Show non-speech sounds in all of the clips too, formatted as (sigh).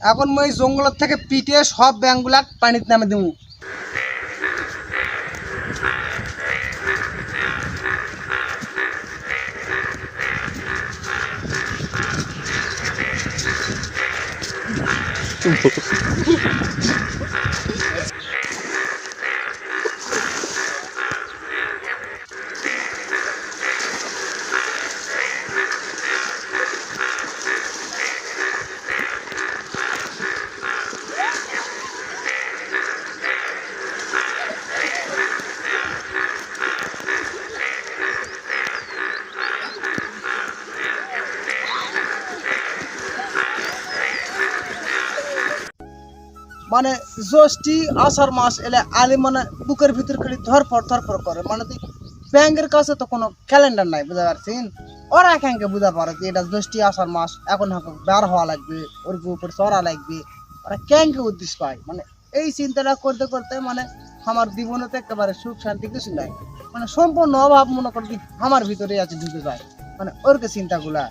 এখন মই জঙ্গলের থেকে পিটিয়ে সব ব্যাংকগুলা পানিতে নামে দেবো (laughs) মানে জ্যৈষ্ঠী আষাঢ় মাস এলে আলি মানে বুকের ভিতর খালি ধরফর ধরফর করে। মানে তুই ব্যাংকের কাছে তো কোনো ক্যালেন্ডার নাই বুঝতে পারছিস? ওরা এখানকে বুঝতে পারে যে এটা জ্যৈষ্ঠী আষাঢ় মাস, এখন হাঁকে বের হওয়া লাগবে, ওর উপর চড়া লাগবে। ওরা ক্যাঙ্কে উদ্দেশ্য পায়। মানে এই চিন্তাটা করতে করতে মানে আমার জীবনে তো একেবারে সুখ শান্তি কিছু নাই। মানে সম্পূর্ণ অভাব মনে করি আমার ভিতরে আছে, ঢুকে যায়। মানে ওরকে চিন্তাগুলা।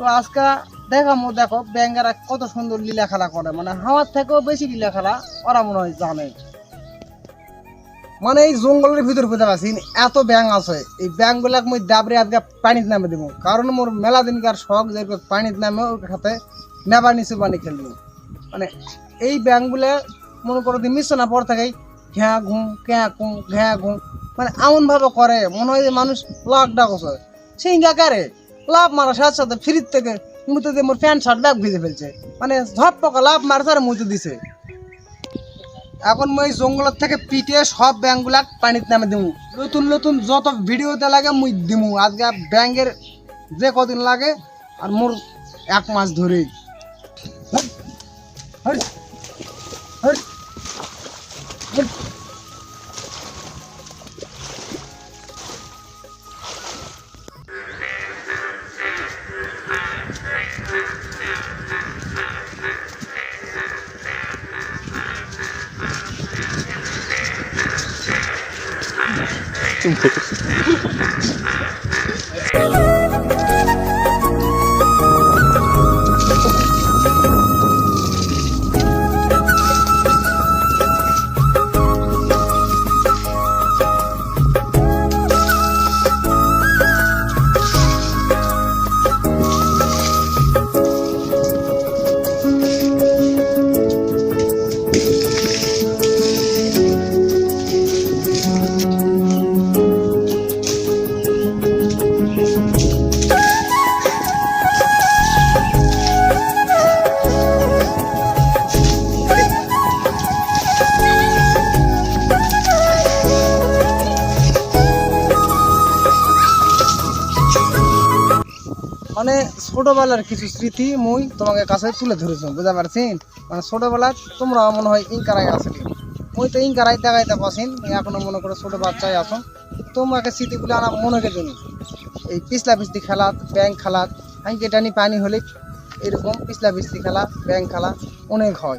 তো আজকে দেখামো, দেখো, ব্যাঙ্গারা কত সুন্দর লীলা খেলা করে। মানে আমার থেকেও বেশি লীলা খেলা ওরা মনে হয় জানে। মানে এই জঙ্গলের ভিতর বুঝতে পারছি এত ব্যাং আছে। এই ব্যাং গুলাক মুই দাবরে আজকে পানিতে নামে দেবো। কারণ মোর মেলা দিনকার শখ যে পানিতে নামে ওর সাথে নেবা নিচু পানি খেলব মানে এই ব্যাংগুলা মনে করো মিশো না, পর থেকেই ঘ্যাঁ ঘুম ক্যাঁ ঘুম ঘ্যাঁ ঘুম। মানে এমন ভাবে করে, মনে হয় যে মানুষ লাখ ডাক আছে। সেই কারে? লাভ মারা সাথে সাথে ফ্রিজ থেকে মুতে দিয়ে মোর প্যান্ট শার্ট ব্যাগ ভিজে ফেলছে। মানে ঝপ পকা লাভ মারছে আর মুতে দিছে। এখন মই জঙ্গলের থেকে পিটিয়ে সব ব্যাংকগুলা পানিতে নামে দিমু। নতুন নতুন যত ভিডিওতে লাগে মুই দিমু। আজকে ব্যাংকের যে কদিন লাগে আর মোর এক মাস ধরেই। Hot, hot, muito bom. মানে ছোটবেলার কিছু স্মৃতি মুই তোমাকে কাছে তুলে ধরেছ, বুঝতে পারছেন? মানে ছোটবেলা তোমরা মনে হয় ইনকারাই আসলে মুই তো ইনকারাই দেখাইতে পারছিন এখনও মনে করো ছোট বাচ্চাই আসো তোমাকে স্মৃতিগুলো আনা মনে দিন এই পিছলা পিছলি খেলা ব্যাংক খেলাত আজকে টানি পানি হলে এরকম পিছলা পিছলি খেলা ব্যাংক খেলা অনেক হয়।